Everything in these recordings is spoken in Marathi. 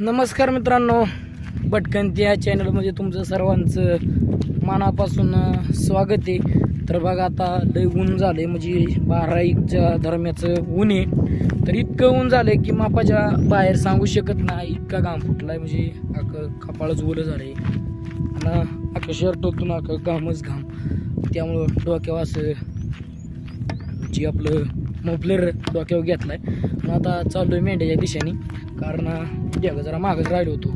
नमस्कार मित्रांनो भटकंती या चॅनलमध्ये तुमचं सर्वांचं मनापासून स्वागत आहे. तर बघा आता लय ऊन झालंय म्हणजे बारा एकच्या दरम्याचं ऊन आहे. तर इतकं ऊन झालंय की मापाच्या बाहेर सांगू शकत नाही इतका घाम फुटलाय म्हणजे अख कपाळच ओलं झालंय. आणि अख्खं शर्ट होतून अख्खं घामच घाम. त्यामुळं डोक्यावर असं जी आपलं मोफलेर डोक्यावर घेतलाय. आणि आता चाललोय मेंढ्याच्या दिशेने. कारण जग जरा मागच राहिलो होतो.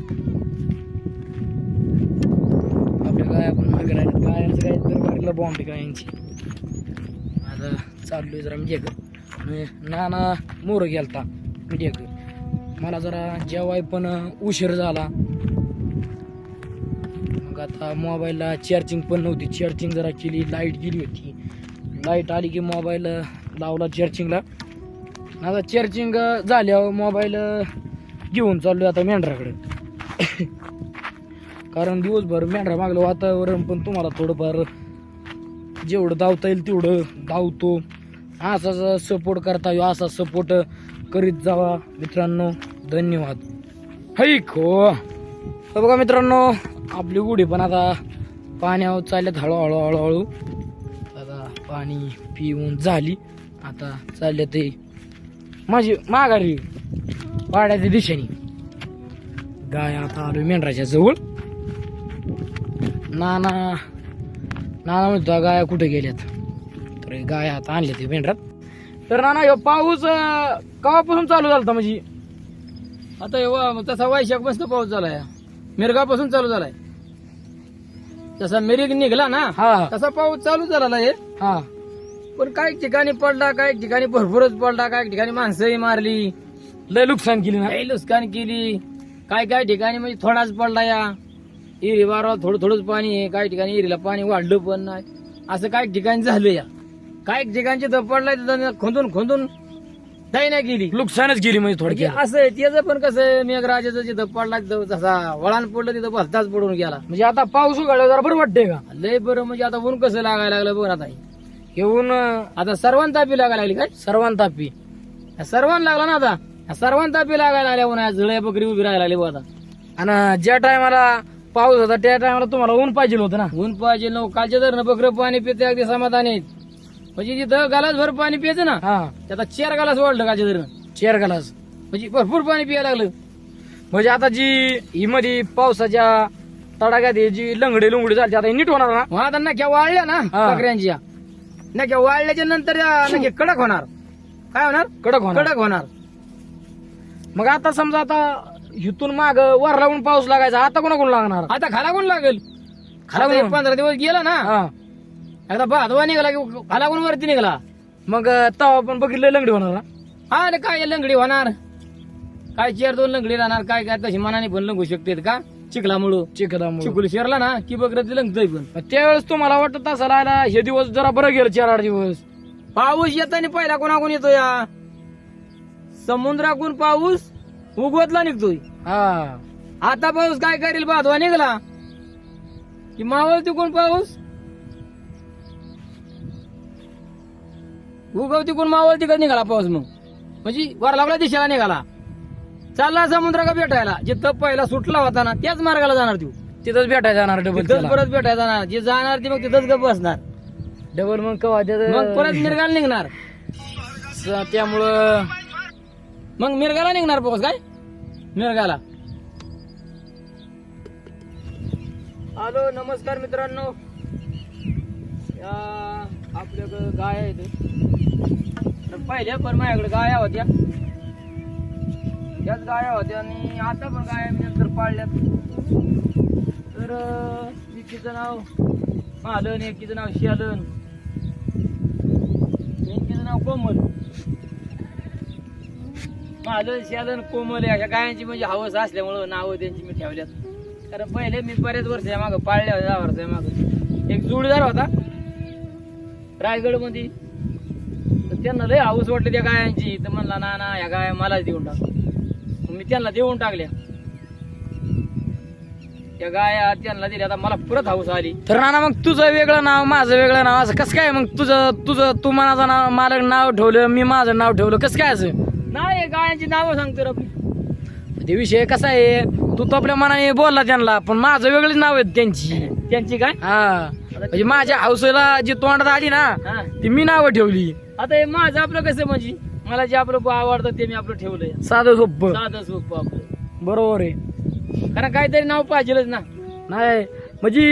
आपल्या गाया पण मागे राहिल्यात गायांचं काय तर भरलं बॉम्बे यांची. आता चाललो आहे जरा मी आणि नाना मोर गेलता. मी मला जरा जेवाय पण उशीर झाला. मग आता मोबाईलला चार्जिंग पण नव्हती. चार्जिंग जरा केली लाइट गेली होती. लाइट आली की मोबाईल लावला चार्जिंगला आता चार्जिंग झाल्यावर मोबाईल घेऊन चाललो आता मेंढराकडे. कारण दिवसभर मेंढरा मागलं वातावरण पण तुम्हाला थोडंफार जेवढं धावता येईल तेवढं धावतो. असाच सपोर्ट करता येऊ असा सपोर्ट करीत जावा. मित्रांनो धन्यवाद. हैक हो बघा मित्रांनो आपली गुढी पण आता पाण्यावर चालल्यात हळूहळू हळूहळू. आता पाणी पिऊन झाली. आता चालले ते माझी माघारी वाड्याच्या दिशेने. गाय आता आलो मेंढराच्या जवळ. नाना नाना म्हणतो गाया कुठे गेल्यात? तर हे गाय आता आणल्या ते मेंढरात. तर नाना ह्यो पाऊस अं, केव्हापासून चालू झाला म्हणजे? आता एव्हा तसा वैशाखपासून पाऊस झालाय. मिरगापासून चालू झालाय. जसा मिरग निघला ना? हा. तसा पाऊस चालू झालेला आहे. हा. पण काही ठिकाणी पडला काही ठिकाणी भरपूरच पडला काही ठिकाणी माणसंही मारली. लय नुकसान केली ना? नुकसान केली. काय काय ठिकाणी म्हणजे थोडाच पडला या. इरी बारा थोडं थोडंच पाणी आहे. काही ठिकाणी इरीला पाणी वाढलं पण नाही. असं काही ठिकाणी झालं या. काही ठिकाणचे तर पडलाय खोदून खोदून काही नाही केली. नुकसानच केली म्हणजे म्हणजे थोडक्यात असं आहे त्याचं पण कसं आहे मेघराजाचं जिथं पडला तिथं जसा वळण पडलं तिथं भलताच पडून गेला. म्हणजे आता पाऊस उघडला जरा बरं वाटतंय का? लय बरं म्हणजे आता ऊन कसं लागायला लागलं बघ आता. येऊन आता सर्वांना तापी लागायला लागली काय? सर्वांतापी सर्वांना लागला ना आता. सर्वांना तापी लागायला लागल्या उन्हाळ्यात जळ्या बकरी उभी राहायला लागली बघ आता. आणि ज्या टायमाला पाऊस होता त्या टायमाला तुम्हाला ऊन पाहिजे होतं ना? ऊन पाहिजे नऊ कालच्या धरणं बकरं पाणी पिते अगदी समाधानी म्हणजे जिथं गालाच भर पाणी पियचं ना हा. त्यात चार गालाच वाढलं कालच्या धरणं. Chair glass. म्हणजे भरपूर पाणी पियायला लागलं. म्हणजे आता जी ही मध्ये पावसाच्या तडाख्यात ही जी लंगडी लुंगडी झाली आता ही नीट होणार ना? मग आता नक्या वाळल्या ना हा. बकऱ्यांच्या. नक्या वाळल्याच्या नंतर नक्की कडक होणार. काय होणार? कडक होणार. कडक होणार. मग आता समजा आता इथून माग वर लावून पाऊस लागायचा आता कोणा कोण लागणार? आता खाला कोण लागेल? खाला आता एक कोण? पंधरा दिवस गेला ना. हा. आता भादवा निघाला की खाला कोण वरती निघाला? मग तवा पण बघितलं लंगडी होणार ना. हा काय लंगडी होणार? काय चेअर दोन लंगडी राहणार काय काय तशी मनाने पण लंगू शकते का? चिखलामुळं. चिकदामुळे चिकुल शिरला ना की बकरं लंगतय पण. त्यावेळेस तुम्हाला वाटत असं राहिला हे दिवस जरा बरं गेलं चार आठ दिवस. पाऊस येताना पहिला कोणाकोण येतो या समुद्राकून पाऊस उगवतला निघतोय. हा. आता पाऊस काय करेल भादवा निघाला. की मावळ तिकून पाऊस? उगव तिकून मावळ तिकडे निघाला पाऊस मग. म्हणजे वर लागला दिशेला निघाला. चालला समुद्रा का भेटायला. जिथं पहिला सुटला होता ना त्याच मार्गाला जाणार तू. तिथंच भेटायला जाणार डबल तिथंच परत भेटायला जाणार. जे जाणार ती मग तिथंच गप बसणार. डबल मग कवा? मग परत मिरगाला निघणार. स- त्यामुळं मग मिरगाला निघणार पाऊस काय? मिरगाला. हॅलो नमस्कार मित्रांनो. या आपल्याकडं गाय आहेत. तर पहिल्या पण माझ्याकडे गाया होत्या. त्याच गाया होत्या आणि आता पण गाया मी नंतर पाळल्यात. तर एकीचं नाव मालन एकीचं नाव शालन एकीचं नाव कोमल. मालन शालन कोमल अशा गायांची म्हणजे हवस असल्यामुळं नावं त्यांची मी ठेवल्यात. कारण पहिले मी बरेच वर्ष मागं पाळल्या होत्या दहा वर्ष मागं. एक जोडीदार होता रायगडमध्ये तर त्यांना लय हाऊस वाटली त्या गायांची. तर म्हणला ना ना या गाया मलाच देऊन टाक. मी त्यांना देऊन टाकल्या. त्या गाया त्यांना दिल्या. आता मला परत हाऊस आली. तर नाना मग तुझं वेगळं नाव माझं वेगळं नाव असं कसं काय? मग तुझं तुझं तू मनाचं नाव मालक नाव ठेवलं मी माझं नाव ठेवलं कसं काय असं? नाही गायांची नावं सांगतो रे आपली ते विषय कसा आहे? तू तो आपल्या मनाने बोलला त्यांना पण माझं वेगळीच नाव आहे त्यांची. त्यांची काय? हा. म्हणजे माझ्या हौसेला जी तोंडात आली ना हा. ती मी नावं ठेवली. आता हे माझं आपलं कसं म्हणजे? मला जे आपलं आवडतं ते मी आपलं ठेवलंय. साधं सोपं. साधं सोपं आपलं. बरोबर आहे. कारण काहीतरी नाव पाहिजेलच ना. नाही म्हणजे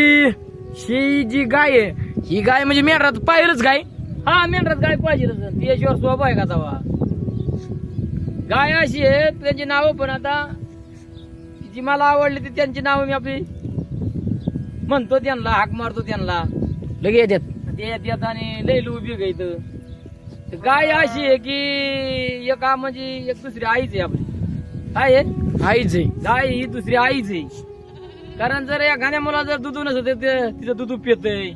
ही जी गाय आहे ही गाय म्हणजे मेंढरात पाहिलंच गाय. हा मेंढरात गाय पाहिजेलच. त्याशिवाय स्वभाव आहे का तवा? गाय अशी आहे त्यांची नावं पण आता जी मला आवडली ती त्यांची नावं मी आपली म्हणतो त्यांना हाक मारतो त्यांना. लगे येतात ते येतात आणि लय उभी गायत गाय अशी आहे की एका म्हणजे एक दुसरी आईच आहे आपली. काय आहे? आईच आहे. गाय ही दुसरी आईच आहे. कारण जर एखाद्या मुला जर दुधू नसत तिचं दुधू पितय.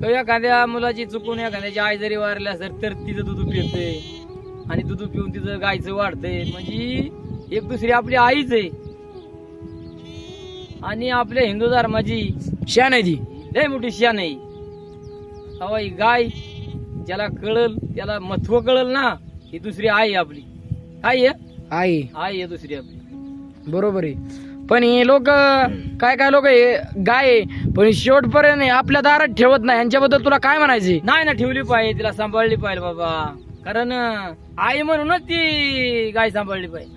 किंवा एखाद्या मुलाची चुकून एखाद्याची आई जरी वारली असेल तर तिचं दुधू पितय. आणि दुधू पिऊन तिचं गायचं वाढतंय. म्हणजे एक दुसरी आपली आईच आहे. आणि आपल्या हिंदू धर्माची शान आहे ती. लय मोठी शान आहे. गाय ज्याला कळल त्याला महत्त्व कळल ना ही दुसरी आई आहे आपली. काय आहे? आई. आई आहे दुसरी आपली. बरोबर आहे. पण हे लोक काय काय लोक हे गाय आहे. पण शेवटपर्यंत हे आपल्या दारात ठेवत नाही. यांच्याबद्दल तुला काय म्हणायचे? नाही ना ठेवली पाहिजे. तिला सांभाळली पाहिजे बाबा. कारण अं, आई म्हणूनच ती गाय सांभाळली पाहिजे.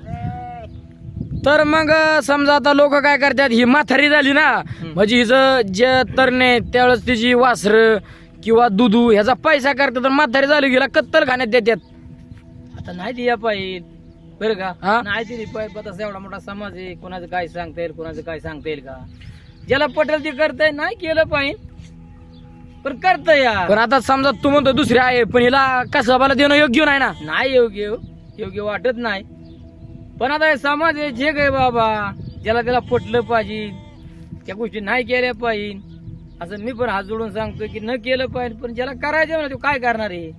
तर मग समजा आता लोक काय करतात ही म्हातारी झाली ना म्हणजे हिचं जे तरणे त्यावेळेस तिची वासर किंवा दुधू ह्याचा पैसा करतात तर म्हातारी झाली गेला कत्तल खाण्यात देतात. आता नाही दिया पाहिजे बरं हा? का नाही दिली पाहिजे तसा एवढा मोठा समाज आहे. कोणाचं काय सांगता येईल कोणाचं काय सांगता येईल का? ज्याला पटेल ते करताय नाही केलं पाहिजे पण करता या पण आता समजा तू म्हणतो दुसरी आहे पण हिला कसबाला देणं योग्य नाही ना? नाही योग्य. हो. योग्य वाटत नाही. पण आता हे समाज आहे जे काय बाबा ज्याला त्याला पटलं पाहिजे त्या गोष्टी नाही केल्या पाहिजे असं मी पण हात जोडून सांगतोय की न केलं पाहिजे पण ज्याला करायचं ना तो काय करणार आहे?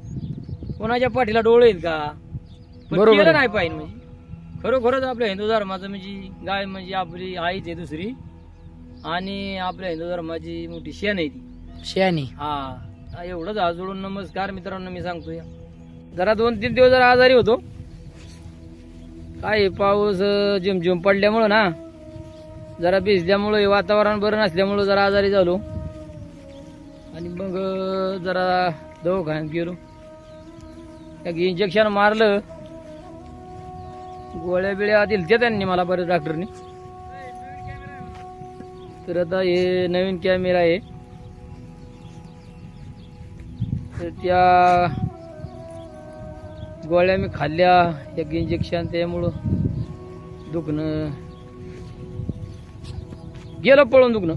कोणाच्या पाठीला डोळे आहेत का? पण बरोबर केलं आहे. नाही पाहिजे म्हणजे. खरोखरच आपल्या हिंदू धर्माचं म्हणजे गाय म्हणजे आपली आईच आहे दुसरी आणि आपल्या हिंदू धर्माची मोठी शेण आहे ती. शहाणी हा. एवढंच हात जोडून नमस्कार मित्रांनो मी सांगतोय. जरा दोन तीन दिवस जरा आजारी होतो. काय पाऊस अं, झिमझिम पडल्यामुळं ना जरा भिजल्यामुळं हे वातावरण बरं नसल्यामुळं जरा आजारी झालो. आणि मग जरा जरा दवाखान्यात गेलो. एक इंजेक्शन मारलं. गोळ्या बिळ्या दिलत्या त्यांनी मला बरं डॉक्टरनी तर आता हे नवीन कॅमेरा आहे. तर त्या गोळ्या मी खाल्ल्या. एक इंजेक्शन त्यामुळं दुखणं. गेलं पळून दुखणं.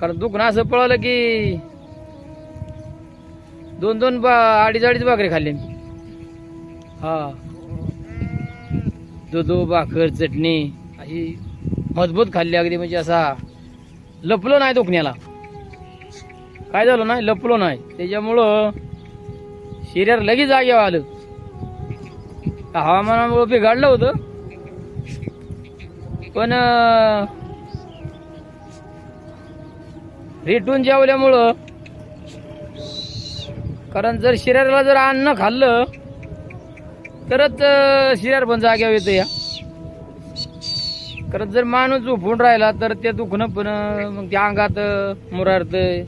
कारण दुखणं असं पळालं की दोन दोन बा अडीच अडीच भाकरी खाल्ले मी. हा. दूध भाकर चटणी अशी मजबूत खाल्ली अगदी म्हणजे असा लपलो नाही दुखण्याला. काय झालं नाही? लपलो नाही. त्याच्यामुळं शरीर लगेच जागेवर आलं. हवामानामुळं बिघाडलं होतं. पण रिटून रेटून जेवल्यामुळं कारण जर शरीराला जर अन्न खाल्लं तरच शरीर पण जाग्यावर येतं या. कारण जर माणूस झोपून राहिला तर ते दुखणं पण मग त्या अंगात मुरारतं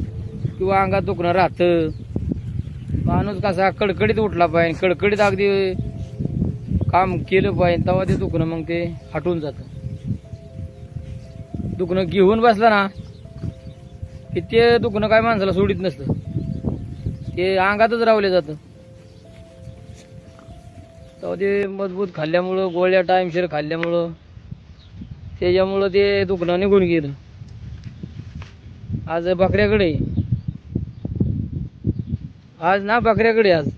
किंवा अंगात दुखणं राहतं. माणूस कसा कडकडीत उठला पाहिजे कडकडीत अगदी काम केलं पाहिजे तेव्हा ते दुखणं मग ते हटून जातं. दुखणं घेऊन बसलं ना की ते दुखणं काय माणसाला सोडित नसतं. ते अंगातच रावले जातं. तेव्हा ते मजबूत खाल्ल्यामुळं गोळ्या टाईमशीर खाल्ल्यामुळं त्याच्यामुळं ते दुखणं निघून गेलं. आज बकऱ्याकडे आज ना बकऱ्याकडे आज.